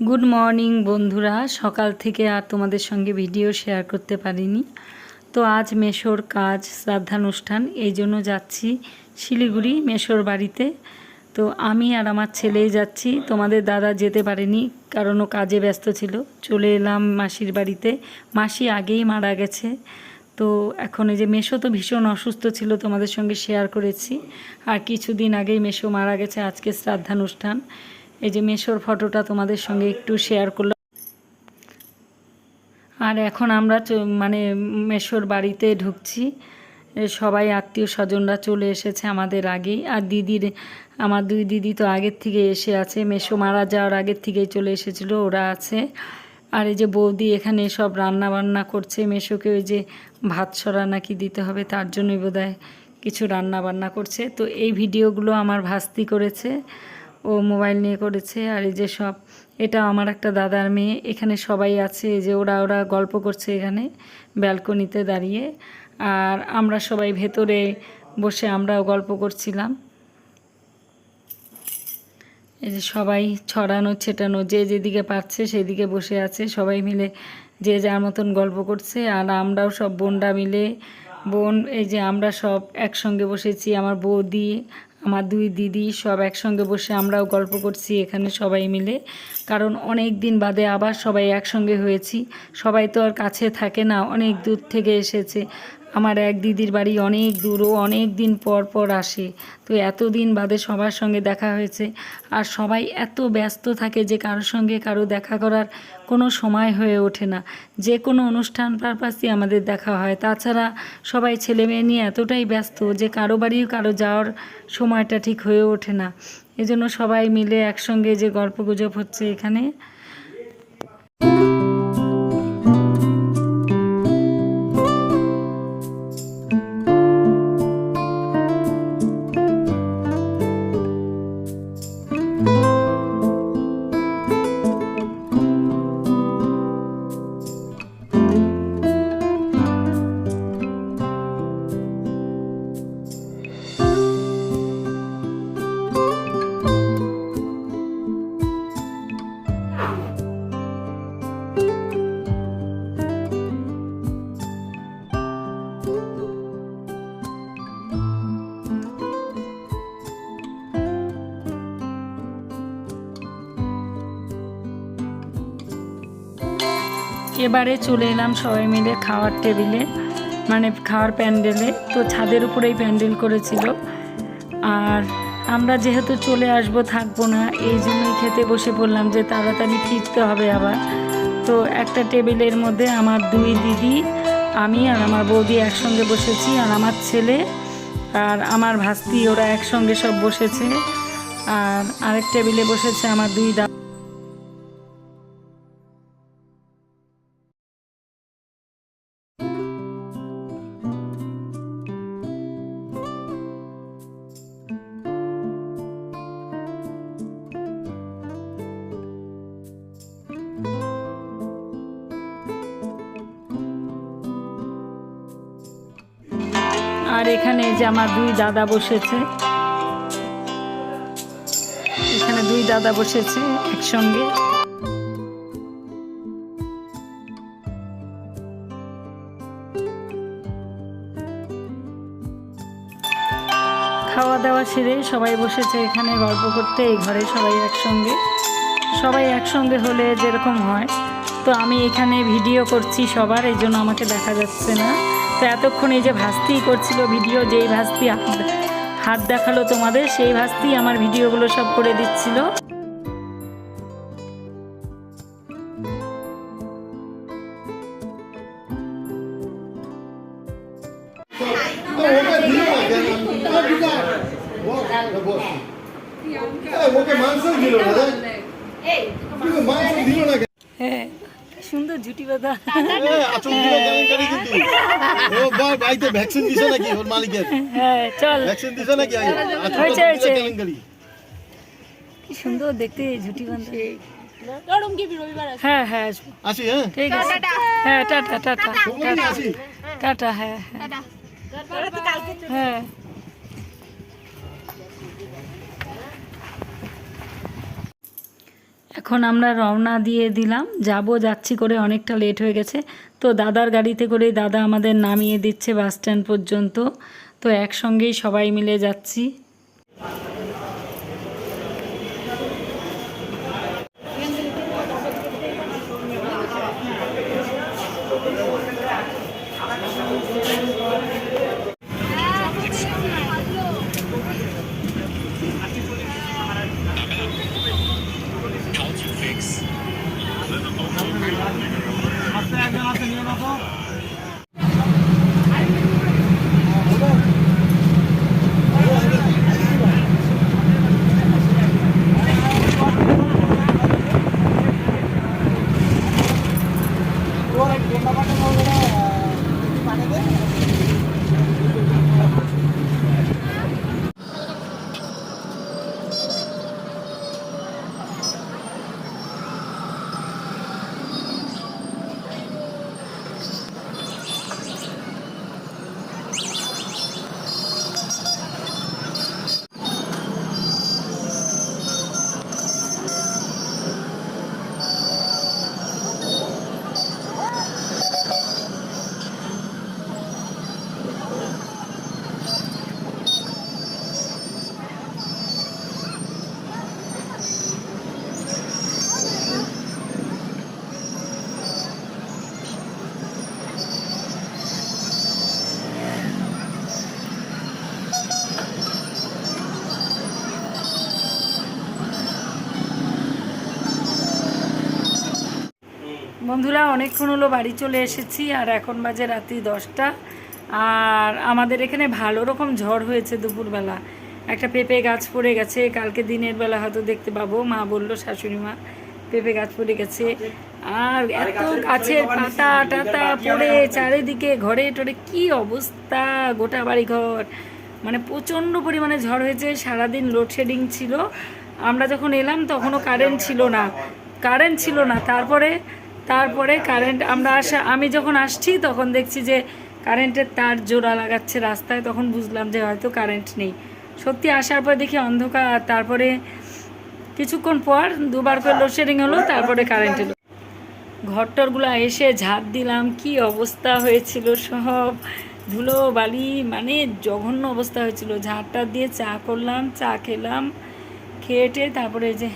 Good morning বন্ধুরা। সকাল থেকে আর তোমাদের সঙ্গে ভিডিও শেয়ার করতে পারিনি। তো আজ মেশোর কাজ, শ্রাদ্ধানুষ্ঠান, এই জন্য যাচ্ছি শিলিগুড়ি মেশোর বাড়িতে। তো আমি আর আমার ছেলেই যাচ্ছি। তোমাদের দাদা যেতে পারেনি, কারণ ও কাজে ব্যস্ত ছিল। চলে এলাম মাসির বাড়িতে। মাসি আগেই মারা গেছে। তো এখন এই যে মেশো তো ভীষণ অসুস্থ ছিল, তোমাদের সঙ্গে শেয়ার করেছি। আর কিছুদিন আগেই মেশো মারা গেছে, আজকে শ্রাদ্ধানুষ্ঠান। এই যে মেশোর ফটোটা তোমাদের সঙ্গে একটু শেয়ার করলাম। আর এখন আমরা মানে মেশোর বাড়িতে ঢুকছি। সবাই আত্মীয় স্বজনরা চলে এসেছে আমাদের আগেই। আর দিদির, আমার দুই দিদি তো আগের থেকে এসে আছে। মেশো মারা যাওয়ার আগের থেকেই চলে এসেছিল, ওরা আছে। আর এই যে বৌদি এখানে সব রান্না বান্না করছে। মেশোকে ওই যে ভাত সরা নাকি দিতে হবে, তার জন্যই বোধহয় কিছু রান্না বান্না করছে। তো এই ভিডিওগুলো আমার ভাস্তি করেছে। ও মোবাইল নিয়ে করেছে আর এই যে সব, এটা আমার একটা দাদার মেয়ে। এখানে সবাই আছে যে ওরা ওরা গল্প করছে এখানে ব্যালকনিতে দাঁড়িয়ে। আর আমরা সবাই ভেতরে বসে আমরাও গল্প করছিলাম। এই যে সবাই ছড়ানো, ছেটানো, যে যেদিকে পারছে সেদিকে বসে আছে। সবাই মিলে যে যার মতন গল্প করছে আর আমরাও সব বোনরা মিলে, বোন, এই যে আমরা সব একসঙ্গে বসেছি, আমার বৌদি আমার দুই দিদি সব একসঙ্গে বসে আমরাও গল্প করছি এখানে সবাই মিলে। কারণ অনেক দিন বাদে আবার সবাই একসঙ্গে হয়েছি। সবাই তো আর কাছে থাকে না, অনেক দূর থেকে এসেছে। আমার এক দিদির বাড়ি অনেক দূর, ও অনেক দিন পর পর আসে। তো এতদিন বাদে সবার সঙ্গে দেখা হয়েছে। আর সবাই এত ব্যস্ত থাকে যে কারোর সঙ্গে কারও দেখা করার কোনো সময় হয়ে ওঠে না। যে কোনো অনুষ্ঠান পারপাসই আমাদের দেখা হয়। তাছাড়া সবাই ছেলে মেয়ে নিয়ে এতটাই ব্যস্ত যে কারও বাড়ি কারও যাওয়ার সময়টা ঠিক হয়ে ওঠে না। এজন্য সবাই মিলে একসঙ্গে যে গল্প গুজব হচ্ছে এখানে এবারে চলে এলাম সবাই মিলে খাওয়ার টেবিলে মানে খাওয়ার প্যান্ডেলে। তো ছাদের উপরেই প্যান্ডেল করেছিল। আর আমরা যেহেতু চলে আসব, থাকব না, এই জন্যই খেতে বসে পড়লাম যে তাড়াতাড়ি ফিরতে হবে আবার। তো একটা টেবিলের মধ্যে আমার দুই দিদি আমি আর আমার বৌদি একসঙ্গে বসেছি আর আমার ছেলে আর আমার ভাস্তি, ওরা একসঙ্গে সব বসেছে। আর আরেক টেবিলে বসেছে আমার দুই দা আর এখানে যে আমার দুই দাদা বসেছে। এখানে দুই দাদা বসেছে একসঙ্গে। খাওয়া দাওয়া সেরে সবাই বসেছে এখানে গল্প করতে, এই ঘরে সবাই একসঙ্গে। সবাই একসঙ্গে হলে যেরকম হয়। তো আমি এখানে ভিডিও করছি সবার, এই জন্য আমাকে দেখা যাচ্ছে না। তো এতক্ষণ এই যে ভাস্তি করছিল ভিডিও, যেই ভাস্তি হাত- দেখাল তোমাদের, সেই ভাস্তি আমার ভিডিওগুলো সব করে দিচ্ছিল। হ্যাঁ। সুন্দর ঝুটি বাঁধা। কিন্তু ও বল বাড়িতে ভ্যাকসিন দিছে নাকি ওর মালিকের? হ্যাঁ চল। ভ্যাকসিন দিছে নাকি? হয়েছে, হয়েছে। কি সুন্দর দেখতে ঝুটি বাঁধা। হ্যাঁ হ্যাঁ আসি হ্যাঁ? ঠিক আছে। হ্যাঁ টাটা টাটা টাটা। হ্যাঁ হ্যাঁ। এখন আমরা রওনা দিয়ে দিলাম। যাব, যাচ্ছি করে অনেকটা লেট হয়ে গেছে। তো দাদার গাড়িতে করে দাদা আমাদের নামিয়ে দিচ্ছে বাস স্ট্যান্ড পর্যন্ত। তো একসঙ্গেই সবাই মিলে যাচ্ছি। বন্ধুরা, অনেকক্ষণ হলো বাড়ি চলে এসেছি আর এখন বাজে রাত্রি দশটা। আর আমাদের এখানে ভালো রকম ঝড় হয়েছে দুপুরবেলা। একটা পেঁপে গাছ পড়ে গেছে, কালকে দিনের বেলা হয়তো দেখতে পাবো, মা বলল, শাশুড়ি মা, পেঁপে গাছ পড়ে গেছে। আর এত গাছের পাতা টাতা পড়ে চারিদিকে, ঘরে টরে কি অবস্থা, গোটা বাড়ি ঘর মানে প্রচণ্ড পরিমাণে ঝড় হয়েছে, সারাদিন লোডশেডিং ছিল। আমরা যখন এলাম তখনও কারেন্ট ছিল না। কারেন্ট ছিল না, তারপরে তারপরে কারেন্ট আমরা আসা, আমি যখন আসছি তখন দেখছি যে কারেন্টের তার জোড়া লাগাচ্ছে রাস্তায়, তখন বুঝলাম যে হয়তো কারেন্ট নেই। সত্যি আসার পর দেখি অন্ধকার, তারপরে কিছুক্ষণ পর দুবার করে লোডশেডিং হলো, তারপরে কারেন্ট এলো। ঘরটরগুলো এসে ঝাঁট দিলাম, কি অবস্থা হয়েছিল সব? ধুলো, বালি মানে জঘন্য অবস্থা হয়েছিল। ঝাঁটটা দিয়ে চা করলাম, চা খেলাম, খেয়ে তারপরে যে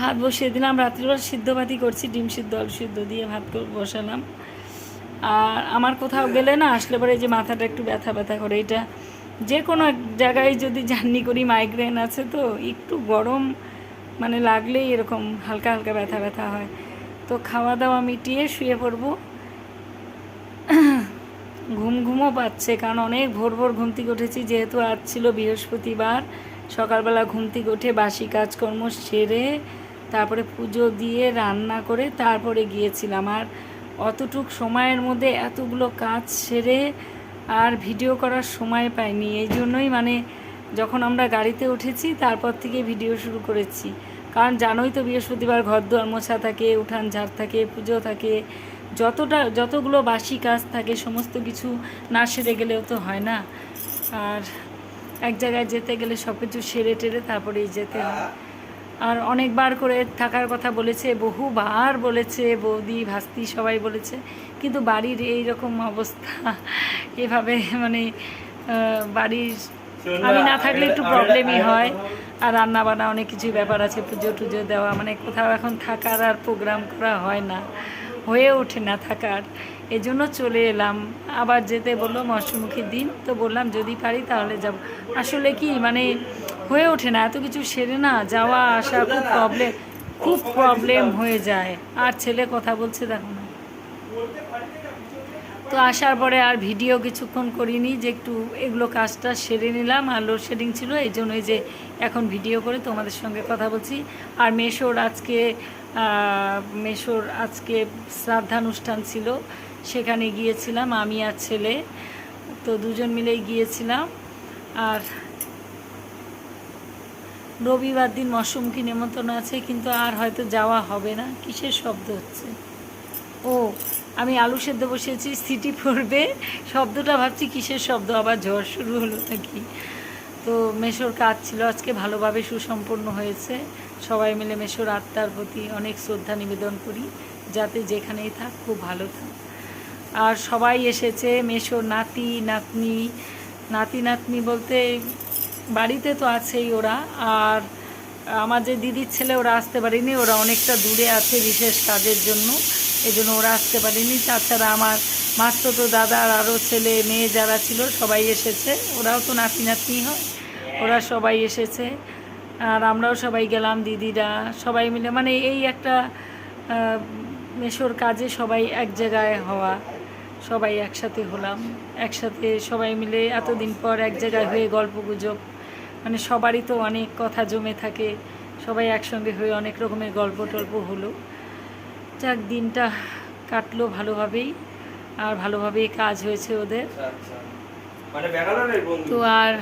ভাত বসিয়ে দিলাম। রাত্রিবেলা সিদ্ধ ভাতই করছি, ডিম সিদ্ধ, আলু সিদ্ধ দিয়ে ভাত বসালাম। আর আমার কোথাও গেলে না, আসলে পরে যে মাথাটা একটু ব্যথা ব্যথা করে। এটা যে কোনো জায়গায় যদি জার্নি করি মাইগ্রেন আছে তো, একটু গরম মানে লাগলেই এরকম হালকা হালকা ব্যথা ব্যথা হয়। তো খাওয়া দাওয়া মিটিয়ে শুয়ে পড়ব। ঘুম ঘুমও পাচ্ছে, কারণ অনেক ভোর ভোর ঘুম থেকে উঠেছি। যেহেতু আজ ছিল বৃহস্পতিবার, সকালবেলা ঘুম থেকে উঠে বাসি কাজকর্ম সেরে তারপরে পুজো দিয়ে রান্না করে তারপরে গিয়েছিলাম। আর অতটুক সময়ের মধ্যে এতগুলো কাজ সেরে আর ভিডিও করার সময় পাইনি। এই জন্যই মানে যখন আমরা গাড়িতে উঠেছি, তারপর থেকে ভিডিও শুরু করেছি। কারণ জানোই তো বৃহস্পতিবার ঘর দুয়ার মোছা থাকে, উঠান ঝাড় থাকে, পুজো থাকে। যতটা, যতগুলো বাসি কাজ থাকে, সমস্ত কিছু না সেরে গেলেও তো হয় না। আর এক জায়গায় যেতে গেলে সব কিছু সেরে টেরে তারপরেই যেতে হয়। আর অনেকবার করে থাকার কথা বলেছে বহুবার বলেছে বৌদি ভাস্তি সবাই বলেছে। কিন্তু বাড়ির এই রকম অবস্থা এভাবে মানে বাড়ির আমি না থাকলে একটু প্রবলেমই হয়। আর রান্না বান্না অনেক কিছুই ব্যাপার আছে পুজো টুজো দেওয়া মানে কোথাও এখন থাকার আর প্রোগ্রাম করা হয় না। হয়ে ওঠে না থাকার। এজন্য চলে এলাম। আবার যেতে বলল মৎস্যমুখীর দিন তো বললাম যদি পারি তাহলে যাব। আসলে কি মানে হয়ে ওঠে না, এত কিছু সেরে না, যাওয়া আসা খুব প্রবলেম খুব প্রবলেম হয়ে যায়। আর ছেলে কথা বলছে, দেখো না। তো আসার পরে আর ভিডিও কিছুক্ষণ করিনি, যে একটু এগুলো কাজটা সেরে নিলাম, আর লোডশেডিং ছিল, এই জন্যই যে এখন ভিডিও করে তোমাদের সঙ্গে কথা বলছি। আর মেশোর আজকে মেশোর আজকে শ্রাদ্ধানুষ্ঠান ছিল, সেখানে গিয়েছিলাম আমি আর ছেলে। তো দুজন মিলেই গিয়েছিলাম। আর রবিবার দিন মৌসুমকি নেমন্তন্ন আছে, কিন্তু আর হয়তো যাওয়া হবে না। কিসের শব্দ হচ্ছে? ও, আমি আলু সেদ্ধ বসিয়েছি, সিটি পড়বে। শব্দটা ভাবছি কিসের শব্দ, আবার ঝড় শুরু হলো নাকি? তো মেশোর কাজ ছিল, আজকে ভালোভাবে সুসম্পন্ন হয়েছে। সবাই মিলে মেশোর আত্মার প্রতি অনেক শ্রদ্ধা নিবেদন করি, যাতে যেখানেই থাক খুব ভালো থাক। আর সবাই এসেছে, মেশোর নাতি, নাতনি। নাতি, নাতনি বলতে বাড়িতে তো আছেই ওরা। আর আমার যে দিদির ছেলে, ওরা আসতে পারেনি। ওরা অনেকটা দূরে আছে বিশেষ কাজের জন্য। এই জন্য ওরা আসতে পারেনি। তাছাড়া আমার মাস্তো দাদা আর আরও ছেলে, মেয়ে যারা ছিল, সবাই এসেছে। ওরাও তো নাতি নাতনি হয়। ওরা সবাই এসেছে। আর আমরাও সবাই গেলাম, দিদিরা সবাই মিলে। মানে এই একটা মেশোর কাজে সবাই এক জায়গায় হওয়া, সবাই একসাথে হলাম। একসাথে সবাই মিলে এতদিন পর এক জায়গায় হয়ে গল্প গুজব মানে সবারই তো অনেক কথা জমে থাকে। সবাই একসঙ্গে হয়ে অনেক রকমের গল্প টল্প হলো। যাক দিনটা কাটলো ভালোভাবেই আর ভালোভাবেই কাজ হয়েছে ওদের। মানে ব্যাঙ্গালোরের বন্ধু? তো আর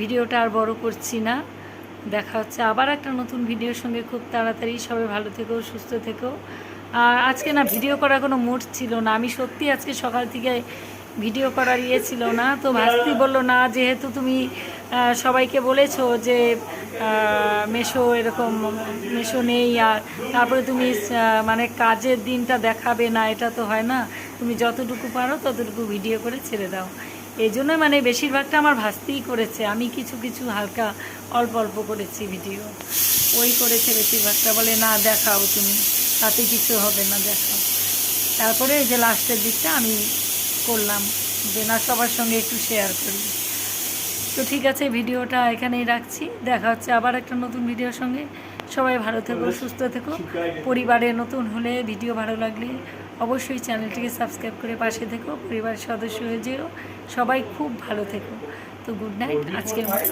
ভিডিওটা আর বড় করছি না। দেখা হচ্ছে আবার একটা নতুন ভিডিওর সঙ্গে। খুব তাড়াতাড়ি সবাই ভালো থেকো সুস্থ থেকো। আর আজকে না ভিডিও করার কোনো মুড ছিল না। আমি সত্যি আজকে সকাল থেকে ভিডিও করার ইয়ে ছিল না। তো ভাস্তি বলল না যেহেতু তুমি সবাইকে বলেছ যে মেশো এরকম, মেশো নেই আর তারপরে তুমি মানে কাজের দিনটা দেখাবে না, এটা তো হয় না। তুমি যতটুকু পারো ততটুকু ভিডিও করে ছেড়ে দাও। এই জন্য মানে বেশিরভাগটা আমার ভাসতেই করেছে। আমি কিছু কিছু হালকা অল্প অল্প করেছি ভিডিও ওই করেছে বেশিরভাগটা। বলে, না, দেখাও তুমি। তাতে কিছু হবে না, দেখাও। তারপরে যে লাস্টের দিকটা আমি করলাম। যে না, সবার সঙ্গে একটু শেয়ার করি। তো ঠিক আছে ভিডিওটা এখানেই রাখছি। দেখা হচ্ছে আবার একটা নতুন ভিডিওর সঙ্গে। সবাই ভালো থেকো সুস্থ থেকো। পরিবারে নতুন হলে ভিডিও ভালো লাগলে অবশ্যই চ্যানেলটিকে সাবস্ক্রাইব করে পাশে থেকো পরিবারের সদস্য হয়ে যেও। সবাই খুব ভালো থেকো। তো গুড নাইট আজকের মতো।